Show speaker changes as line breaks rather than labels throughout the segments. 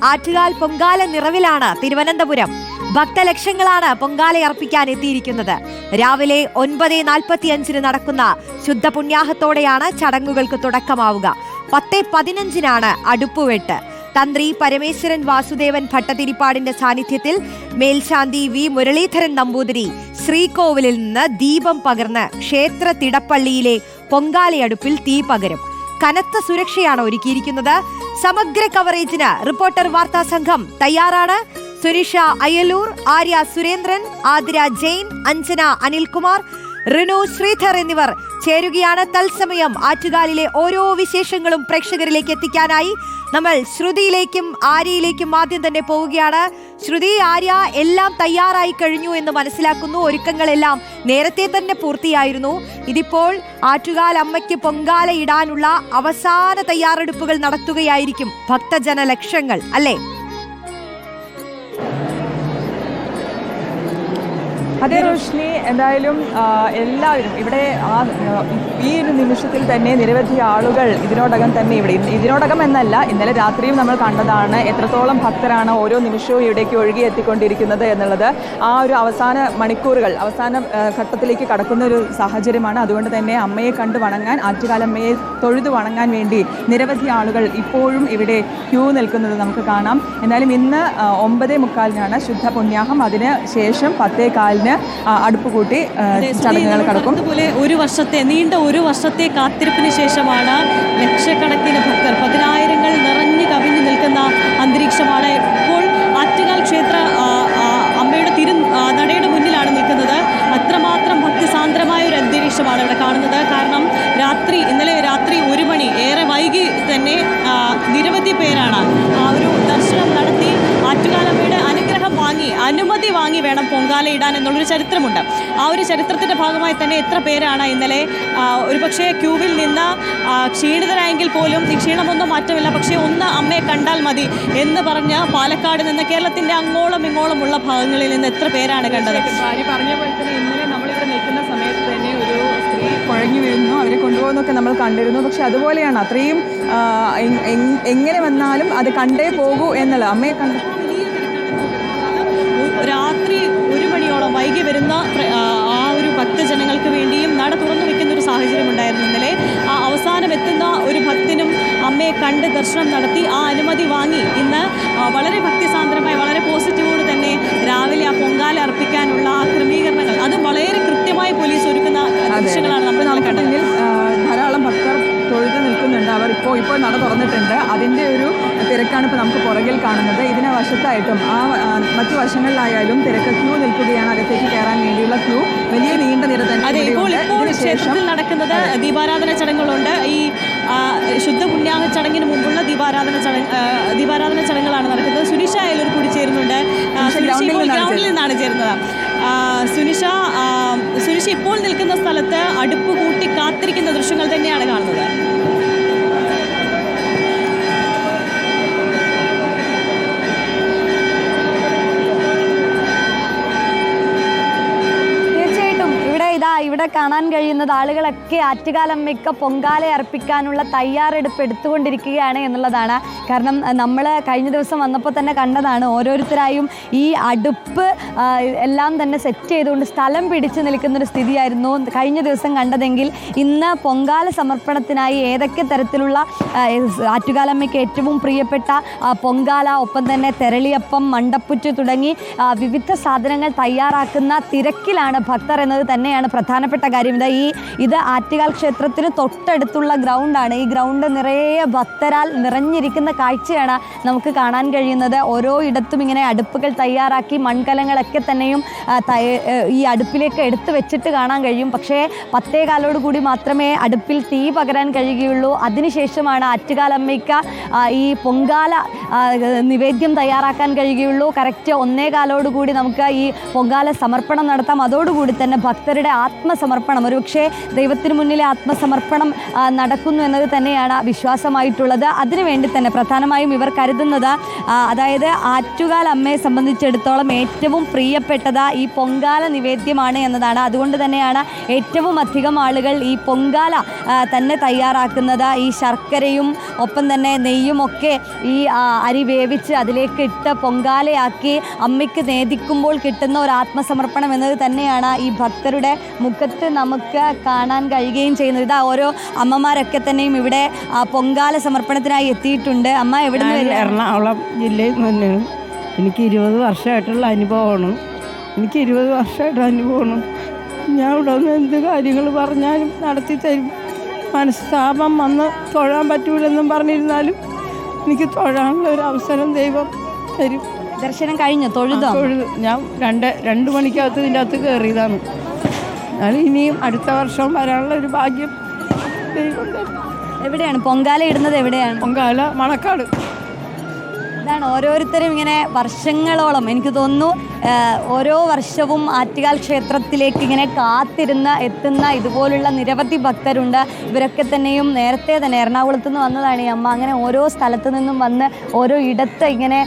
ആറ്റുകാൽ പൊങ്കാല നിറവിലാണ് തിരുവനന്തപുരം. ഭക്തലക്ഷങ്ങളാണ് പൊങ്കാല അർപ്പിക്കാൻ എത്തിയിരിക്കുന്നത്. രാവിലെ ഒൻപത് നാൽപ്പത്തിയഞ്ചിന് നടക്കുന്ന ശുദ്ധ പുണ്യാഹത്തോടെയാണ് ചടങ്ങുകൾക്ക് തുടക്കമാവുക. പത്ത് പതിനഞ്ചിനാണ് അടുപ്പുവെട്ട്. തന്ത്രി പരമേശ്വരൻ വാസുദേവൻ ഭട്ടതിരിപ്പാടിന്റെ സാന്നിധ്യത്തിൽ മേൽശാന്തി വി മുരളീധരൻ നമ്പൂതിരി ശ്രീകോവിലിൽ നിന്ന് ദീപം പകർന്ന് ക്ഷേത്ര തിടപ്പള്ളിയിലെ പൊങ്കാലയടുപ്പിൽ തീ പകരും. കനത്ത സുരക്ഷയാണ് ഒരുക്കിയിരിക്കുന്നത്. സമഗ്ര കവറേജിന് റിപ്പോർട്ടർ വാർത്താ സംഘം തയ്യാറാണ്. സുനിഷ അയലൂർ ആര്യ സുരേന്ദ്രൻ ആതിര ജെയിൻ അഞ്ജന അനിൽകുമാർ റിനു ശ്രീധർ എന്നിവർ ചേരുകയാണ്. തത്സമയം ആറ്റുകാലിലെ ഓരോ വിശേഷങ്ങളും പ്രേക്ഷകരിലേക്ക് എത്തിക്കാനായി നമ്മൾ ശ്രുതിയിലേക്കും ആര്യയിലേക്കും ആദ്യം തന്നെ പോവുകയാണ്. ശ്രുതി ആര്യ എല്ലാം തയ്യാറായി കഴിഞ്ഞു എന്ന് മനസ്സിലാക്കുന്നു. ഒരുക്കങ്ങളെല്ലാം നേരത്തെ തന്നെ പൂർത്തിയായിരുന്നു. ഇതിപ്പോൾ ആറ്റുകാൽ അമ്മയ്ക്ക് പൊങ്കാല ഇടാനുള്ള അവസാന തയ്യാറെടുപ്പുകൾ നടത്തുകയായിരിക്കും ഭക്തജന ലക്ഷങ്ങൾ അല്ലേ?
അതെ റോഷിനി എന്തായാലും എല്ലാവരും ഇവിടെ ആ ഈ ഒരു നിമിഷത്തിൽ തന്നെ നിരവധി ആളുകൾ ഇതിനോടകം തന്നെ ഇവിടെ ഇതിനോടകം എന്നല്ല ഇന്നലെ രാത്രിയും നമ്മൾ കണ്ടതാണ് എത്രത്തോളം ഭക്തരാണ് ഓരോ നിമിഷവും ഇവിടേക്ക് ഒഴുകി എത്തിക്കൊണ്ടിരിക്കുന്നത് എന്നുള്ളത്. ആ ഒരു അവസാന മണിക്കൂറുകൾ അവസാന ഘട്ടത്തിലേക്ക് കടക്കുന്ന ഒരു സാഹചര്യമാണ്. അതുകൊണ്ട് തന്നെ അമ്മയെ കണ്ട് വണങ്ങാൻ ആറ്റുകാലമ്മയെ തൊഴുതു വണങ്ങാൻ വേണ്ടി നിരവധി ആളുകൾ ഇപ്പോഴും ഇവിടെ ക്യൂ നിൽക്കുന്നത് നമുക്ക് കാണാം. എന്നാലും ഇന്ന് ഒമ്പതേ മുക്കാലിനാണ് ശുദ്ധ പുണ്യാഹം. അതിന് ശേഷം പത്തേ കാലിന് ആ, അടുപ്പ് കൂട്ടി ചടങ്ങുകൾ കടക്കും.
അതുപോലെ ഒരു വർഷത്തെ നീണ്ട ഒരു വർഷത്തെ കാത്തിരിപ്പിന് ശേഷമാണ് ലക്ഷക്കണക്കിന് ഭക്തർ പതിനായിരങ്ങൾ നിറഞ്ഞു കവിഞ്ഞു നിൽക്കുന്ന അന്തരീക്ഷമാണ് ഇപ്പോൾ ആറ്റുകാൽ ക്ഷേത്ര അമ്മയുടെ തിരു നടയുടെ മുന്നിലാണ് നിൽക്കുന്നത്. അത്രമാത്രം ഭക്തിസാന്ദ്രമായ ഒരു അന്തരീക്ഷമാണ് ഇവിടെ കാണുന്നത്. കാരണം രാത്രി ഇന്നലെ രാത്രി ഒരു മണി ഏറെ അനുമതി വാങ്ങി വേണം പൊങ്കാല ഇടാൻ എന്നുള്ളൊരു ചരിത്രമുണ്ട്. ആ ഒരു ചരിത്രത്തിന്റെ ഭാഗമായി തന്നെ എത്ര പേരാണ് ഇന്നലെ ഒരു ഒരുപക്ഷേ ക്യൂവിൽ നിന്ന് ക്ഷീണിതരായെങ്കിൽ പോലും ക്ഷീണമൊന്നും മാറ്റമില്ല. പക്ഷേ ഒന്ന് അമ്മയെ കണ്ടാൽ മതി എന്ന് പറഞ്ഞ് പാലക്കാട് നിന്ന് കേരളത്തിന്റെ അങ്ങോളം ഇങ്ങോളമുള്ള ഭാഗങ്ങളിൽ നിന്ന് എത്ര പേരാണ് കണ്ടത്?
പറഞ്ഞ പോലെ തന്നെ ഇന്നലെ നമ്മളിവിടെ നിൽക്കുന്ന സമയത്ത് തന്നെ ഒരു സ്ത്രീ കുഴഞ്ഞു വീഴുന്നു അവരെ കൊണ്ടുപോകുന്നൊക്കെ നമ്മൾ കണ്ടിരുന്നു. പക്ഷേ അതുപോലെയാണ് അത്രയും എങ്ങനെ വന്നാലും അത് കണ്ടേ പോകൂ എന്നുള്ളത്. അമ്മയെ കണ്ട്
ഒരു- രാത്രി ഒരു മണിയോളം പ്ര- ആ ഒരു ഭക്തജനങ്ങൾക്ക് വേണ്ടിയും നട തുറന്നു വെക്കുന്ന ഒരു സാഹചര്യം ഉണ്ടായിരുന്നു ഇന്നലെ. ആ അവസാനം എത്തുന്ന ഒരു ഭക്തനും അമ്മയെ കണ്ട് ദർശനം നടത്തി ആ അനുമതി വാങ്ങി. ഇന്ന് വളരെ ഭക്തിസാന്ദ്രമായി വളരെ പോസിറ്റീവോട് തന്നെ രാവിലെ ആ പൊങ്കാല അർപ്പിക്കാനുള്ള ആ ക്രമീകരണങ്ങൾ. അത് വളരെ കൃത്യമായി പോലീസ് ഒരുക്കുന്ന ദൃശ്യങ്ങളാണ് നമ്മൾ
നാളെ
കണ്ടത്.
തൊഴുത് നിൽക്കുന്നുണ്ട്. അവർ ഇപ്പോൾ ഇപ്പോൾ നട തുറന്നിട്ടുണ്ട്. അതിന്റെ ഒരു തിരക്കാണ് ഇപ്പോൾ നമുക്ക് പുറകിൽ കാണുന്നത്. ഇതിനെ വശത്തായിട്ടും ആ മറ്റു വശങ്ങളിലായാലും തിരക്ക് ക്യൂ നിൽക്കുകയാണ്. അകത്തേക്ക് കയറാൻ വേണ്ടിയുള്ള ക്യൂ. വലിയ നീണ്ട നിര തന്നെ
അതെ ഇപ്പോൾ ക്ഷേത്രത്തിൽ നടക്കുന്നത് ദീപാരാധന ചടങ്ങുകളുണ്ട്. ഈ ശുദ്ധ പുണ്യാഹ ചടങ്ങിന് മുമ്പുള്ള ദീപാരാധന ചടങ്ങ് ദീപാരാധന ചടങ്ങുകളാണ് നടക്കുന്നത്. സുനിഷ അയലൂർ കൂടി ചേരുന്നുണ്ട്.
ഗ്രൗണ്ടിൽ നിന്നാണ്
ചേരുന്നത്. സുനിഷ ആ, ഇപ്പോൾ നിൽക്കുന്ന സ്ഥലത്ത് അടുപ്പ് കൂട്ടി കാത്തിരിക്കുന്ന ദൃശ്യങ്ങൾ തന്നെയാണ് കാണുന്നത്
തീർച്ചയായിട്ടും ഇവിടെ ഇതാ ഇവിടെ കാണാൻ കഴിയുന്നത് ആളുകളൊക്കെ ആറ്റുകാലമ്മയ്ക്ക് പൊങ്കാല അർപ്പിക്കാനുള്ള തയ്യാറെടുപ്പ് എടുത്തുകൊണ്ടിരിക്കുകയാണ് എന്നുള്ളതാണ്. കാരണം നമ്മൾ കഴിഞ്ഞ ദിവസം വന്നപ്പോൾ തന്നെ കണ്ടതാണ് ഓരോരുത്തരായും ഈ അടുപ്പ് എല്ലാം തന്നെ സെറ്റ് ചെയ്തുകൊണ്ട് സ്ഥലം പിടിച്ചു നിൽക്കുന്നൊരു സ്ഥിതിയായിരുന്നു കഴിഞ്ഞ ദിവസം കണ്ടതെങ്കിൽ. ഇന്ന് പൊങ്കാല സമർപ്പണത്തിനായി ഏതൊക്കെ തരത്തിലുള്ള ആറ്റുകാലമ്മയ്ക്ക് ഏറ്റവും പ്രിയപ്പെട്ട പൊങ്കാല ഒപ്പം തന്നെ തെരളിയപ്പം മണ്ടപ്പുറ്റ് തുടങ്ങി വിവിധ സാധനങ്ങൾ തയ്യാറാക്കുന്ന തിരക്കിലാണ് ഭക്തർ എന്നത് തന്നെയാണ് പ്രധാനപ്പെട്ട കാര്യം. ഇതാ ഈ ഇത് ആറ്റുകാൽ ക്ഷേത്രത്തിന് തൊട്ടടുത്തുള്ള ഗ്രൗണ്ടാണ് ഈ ഗ്രൗണ്ട് നിറയെ ഭക്തരാൽ നിറഞ്ഞിരിക്കുന്ന കാഴ്ചയാണ് നമുക്ക് കാണാൻ കഴിയുന്നത്. ഓരോ ഇടത്തും ഇങ്ങനെ അടുപ്പുകൾ തയ്യാറാക്കി മൺകലങ്ങളൊക്കെ തന്നെയും ഈ അടുപ്പിലേക്ക് എടുത്തു വെച്ചിട്ട് കാണാൻ കഴിയും. പക്ഷേ പത്തേ കാലോട് കൂടി മാത്രമേ അടുപ്പിൽ തീ പകരാൻ കഴിയുകയുള്ളൂ. അതിനുശേഷമാണ് ആറ്റുകാലമ്മയ്ക്ക് ഈ പൊങ്കാല നിവേദ്യം തയ്യാറാക്കാൻ കഴിയുകയുള്ളൂ. കറക്റ്റ് ഒന്നേ കാലോടുകൂടി നമുക്ക് ഈ പൊങ്കാല സമർപ്പണം നടത്താം. അതോടുകൂടി തന്നെ ഭക്തരുടെ ആത്മ ആത്മസമർപ്പണം ഒരുപക്ഷെ ദൈവത്തിന് മുന്നിലെ ആത്മസമർപ്പണം നടക്കുന്നു എന്നത് തന്നെയാണ് വിശ്വാസമായിട്ടുള്ളത്. അതിനുവേണ്ടി തന്നെ പ്രധാനമായും ഇവർ കരുതുന്നത് അതായത് ആറ്റുകാൽ അമ്മയെ സംബന്ധിച്ചിടത്തോളം ഏറ്റവും പ്രിയപ്പെട്ടത് ഈ പൊങ്കാല നിവേദ്യമാണ് എന്നതാണ്. അതുകൊണ്ട് തന്നെയാണ് ഏറ്റവും അധികം ആളുകൾ ഈ പൊങ്കാല തന്നെ തയ്യാറാക്കുന്നത്. ഈ ശർക്കരയും ഒപ്പം തന്നെ നെയ്യും ഒക്കെ ഈ അരി വേവിച്ച് അതിലേക്ക് ഇട്ട് പൊങ്കാലയാക്കി അമ്മയ്ക്ക് നേദിക്കുമ്പോൾ കിട്ടുന്ന ഒരു ആത്മസമർപ്പണം എന്നത് തന്നെയാണ് ഈ ഭക്തരുടെ മുഖത്ത് നമുക്ക് കാണാൻ കഴിയുകയും ചെയ്യുന്നത് ഇതാ ഓരോ അമ്മമാരൊക്കെ തന്നെയും ഇവിടെ ആ, പൊങ്കാല സമർപ്പണത്തിനായി എത്തിയിട്ടുണ്ട്. അമ്മ എവിടെ നിന്ന്
എറണാകുളം ജില്ലയിൽ നിന്ന് എനിക്ക് ഇരുപത് വർഷമായിട്ടുള്ള അനുഭവമാണ്. എനിക്ക് ഇരുപത് വർഷമായിട്ട് അനുഭവമാണ്. ഞാൻ ഇവിടെ നിന്ന് എന്ത് കാര്യങ്ങൾ പറഞ്ഞാലും നടത്തി തരും. മനസ്താപം വന്ന് തൊഴാൻ പറ്റൂലെന്നും പറഞ്ഞിരുന്നാലും എനിക്ക് തൊഴാനുള്ള ഒരു അവസരം ദൈവം തരും.
ദർശനം കഴിഞ്ഞു? തൊഴുതോ?
തൊഴുത്. ഞാൻ രണ്ട് രണ്ട് മണിക്കകത്ത് ഇതിന്റെ അകത്ത് കയറിയതാണ്. എന്നാൽ ഇനിയും അടുത്ത വർഷം വരാനുള്ള ഒരു ഭാഗ്യം
എവിടെയാണ്? പൊങ്കാല ഇടുന്നത് എവിടെയാണ്?
പൊങ്കാല മണക്കാട്.
ഇതാണ് ഓരോരുത്തരും ഇങ്ങനെ വർഷങ്ങളോളം എനിക്ക് തോന്നുന്നു ഓരോ വർഷവും ആറ്റുകാൽ ക്ഷേത്രത്തിലേക്ക് ഇങ്ങനെ കാത്തിരുന്ന എത്തുന്ന ഇതുപോലുള്ള നിരവധി ഭക്തരുണ്ട്. ഇവരൊക്കെ തന്നെയും നേരത്തെ തന്നെ എറണാകുളത്ത് നിന്ന് വന്നതാണ് ഈ അമ്മ. അങ്ങനെ ഓരോ സ്ഥലത്തു നിന്നും വന്ന് ഓരോ ഇടത്ത് ഇങ്ങനെ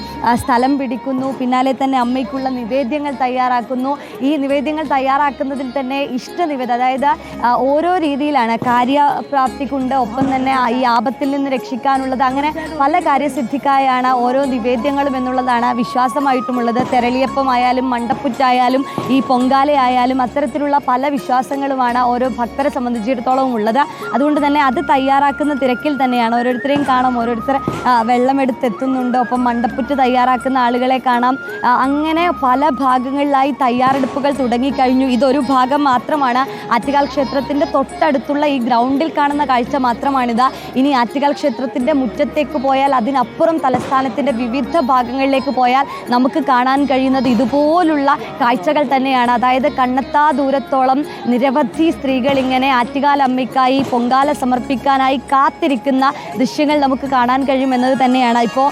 സ്ഥലം പിടിക്കുന്നു. പിന്നാലെ തന്നെ അമ്മയ്ക്കുള്ള നിവേദ്യങ്ങൾ തയ്യാറാക്കുന്നു. ഈ നിവേദ്യങ്ങൾ തയ്യാറാക്കുന്നതിൽ തന്നെ ഇഷ്ട നിവേദ അതായത് ഓരോ രീതിയിലാണ് കാര്യപ്രാപ്തിക്കുണ്ട്. ഒപ്പം തന്നെ ഈ ആപത്തിൽ നിന്ന് രക്ഷിക്കാനുള്ളത്. അങ്ങനെ പല കാര്യസിദ്ധിക്കായാണ് ഓരോ നിവേദ്യങ്ങളും എന്നുള്ളതാണ് വിശ്വാസമായിട്ടുമുള്ളത്. തെരളിയപ്പമായാലും മണ്ടപ്പുറ്റായാലും ഈ പൊങ്കാലയായാലും അത്തരത്തിലുള്ള പല വിശ്വാസങ്ങളുമാണ് ഓരോ ഭക്തരെ സംബന്ധിച്ചിടത്തോളം ഉള്ളത്. അതുകൊണ്ട് തന്നെ അത് തയ്യാറാക്കുന്ന തിരക്കിൽ തന്നെയാണ് ഓരോരുത്തരെയും കാണാം. ഓരോരുത്തർ വെള്ളമെടുത്തെത്തുന്നുണ്ട്. ഒപ്പം മണ്ടപ്പുറ്റ് തയ്യാറാക്കുന്ന ആളുകളെ കാണാം. അങ്ങനെ പല ഭാഗങ്ങളിലായി തയ്യാറെടുപ്പുകൾ തുടങ്ങിക്കഴിഞ്ഞു. ഇതൊരു ഭാഗം മാത്രമാണ്. ആറ്റുകാൽ ക്ഷേത്രത്തിന്റെ തൊട്ടടുത്തുള്ള ഈ ഗ്രൗണ്ടിൽ കാണുന്ന കാഴ്ച മാത്രമാണിത്. ഇനി ആറ്റുകാൽ ക്ഷേത്രത്തിന്റെ മുറ്റത്തേക്ക് പോയാൽ അതിനപ്പുറം തലസ്ഥാനത്തിന്റെ വിവിധ ഭാഗങ്ങളിലേക്ക് പോയാൽ നമുക്ക് കാണാൻ കഴിയുന്നത് ഇതുപോലുള്ള കാഴ്ചകൾ തന്നെയാണ്. അതായത് കണ്ണത്താ ദൂരത്തോളം നിരവധി സ്ത്രീകൾ ഇങ്ങനെ ആറ്റുകാലമ്മയ്ക്കായി പൊങ്കാല സമർപ്പിക്കാനായി കാത്തിരിക്കുന്ന ദൃശ്യങ്ങൾ നമുക്ക് കാണാൻ കഴിയും എന്നത് തന്നെയാണ്. ഇപ്പോൾ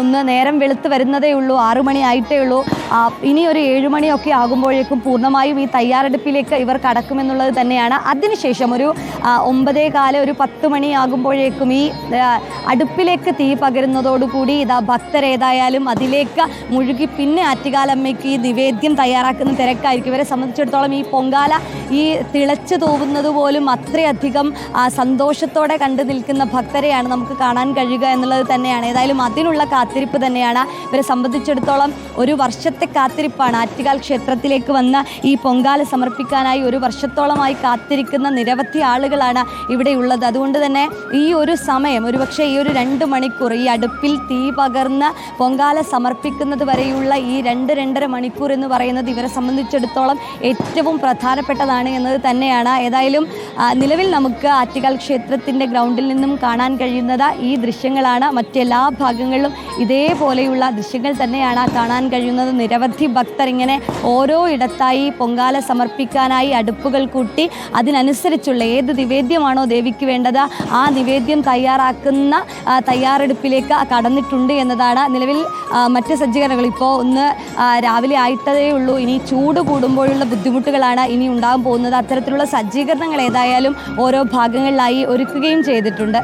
ഒന്ന് നേരം വെളുത്ത് വരുന്നതേ ഉള്ളൂ ആറു മണി ആയിട്ടേ ഉള്ളൂ. ഇനി ഒരു ഏഴുമണിയൊക്കെ ആകുമ്പോഴേക്കും പൂർണമായും ഈ തയ്യാറെടുപ്പിലേക്ക് ഇവർ കടക്കുമെന്നുള്ളത് തന്നെയാണ്. അതിനുശേഷം ഒരു ഒമ്പതേ കാല ഒരു പത്ത് മണിയാകുമ്പോഴേക്കും ഈ അടുപ്പിലേക്ക് തീ പകരുന്നതോടുകൂടി ഇതാ ഭക്തരേതായാലും അതിലേക്ക് മുഴുകി പിന്നെ ആറ്റുകാലമ്മയ്ക്ക് ഈ നിവേദ്യം തയ്യാറാക്കുന്ന തിരക്കായിരിക്കും. ഇവരെ സംബന്ധിച്ചിടത്തോളം ഈ പൊങ്കാല ഈ തിളച്ചു തൂവുന്നത് പോലും അത്രയധികം സന്തോഷത്തോടെ കണ്ടു നിൽക്കുന്ന ഭക്തരെയാണ് നമുക്ക് കാണാൻ കഴിയുക എന്നുള്ളത് തന്നെയാണ്. ഏതായാലും അതിനുള്ള കാത്തിരിപ്പ് തന്നെയാണ്. ഇവരെ സംബന്ധിച്ചിടത്തോളം ഒരു വർഷത്തെ കാത്തിരിപ്പാണ് ആറ്റുകാൽ ക്ഷേത്രത്തിലേക്ക് വന്ന് ഈ പൊങ്കാല സമർപ്പിക്കാനായി ഒരു വർഷത്തോളമായി കാത്തിരിക്കുന്ന നിരവധി ആളുകളാണ് ഇവിടെ ഉള്ളത്. അതുകൊണ്ട് തന്നെ ഈ ഒരു സമയം ഒരുപക്ഷെ ഈ ഒരു രണ്ട് മണിക്കൂർ ഈ അടുപ്പിൽ തീ പകർന്ന് പൊങ്കാല സമർപ്പിക്കുന്നത് വരെയുള്ള ഈ രണ്ട് രണ്ടര മണിക്കൂർ എന്ന് പറയുന്നത് ഇവരെ സംബന്ധിച്ചിടത്തോളം ഏറ്റവും പ്രധാനപ്പെട്ടതാണ് എന്നത് തന്നെയാണ്. ഏതായാലും നിലവിൽ നമുക്ക് ആറ്റുകാൽ ക്ഷേത്രത്തിന്റെ ഗ്രൗണ്ടിൽ നിന്നും കാണാൻ കഴിയുന്നത് ഈ ദൃശ്യങ്ങളാണ്. മറ്റെല്ലാ ഭാഗങ്ങളിലും ഇതേപോലെയുള്ള ദൃശ്യങ്ങൾ തന്നെയാണ് കാണാൻ കഴിയുന്നത്. നിരവധി ഭക്തർ ഇങ്ങനെ ഓരോ ഇടത്തായി പൊങ്കാല സമർപ്പിക്കാനായി അടുപ്പുകൾ കൂട്ടി അതിനനുസരിച്ചുള്ള ഏത് നിവേദ്യമാണോ ദേവിക്ക് വേണ്ടത് ആ നിവേദ്യം തയ്യാറാക്കുന്ന തയ്യാറെടുപ്പിലേക്ക് കടന്നിട്ടുണ്ട് എന്നതാണ് നിലവിൽ മറ്റ് സജ്ജീകരണങ്ങൾ. ഇപ്പോൾ ഒന്ന് രാവിലെ ആയിട്ടതേ ഉള്ളൂ. ഇനി ചൂട് കൂടുമ്പോഴുള്ള ബുദ്ധിമുട്ടുകളാണ് ഇനി ഉണ്ടാകാൻ പോകുന്നത്. അത്തരത്തിലുള്ള സജ്ജീകരണങ്ങൾ ഏതായാലും ഓരോ ഭാഗങ്ങളിലായി ഒരുക്കുകയും ചെയ്തിട്ടുണ്ട്.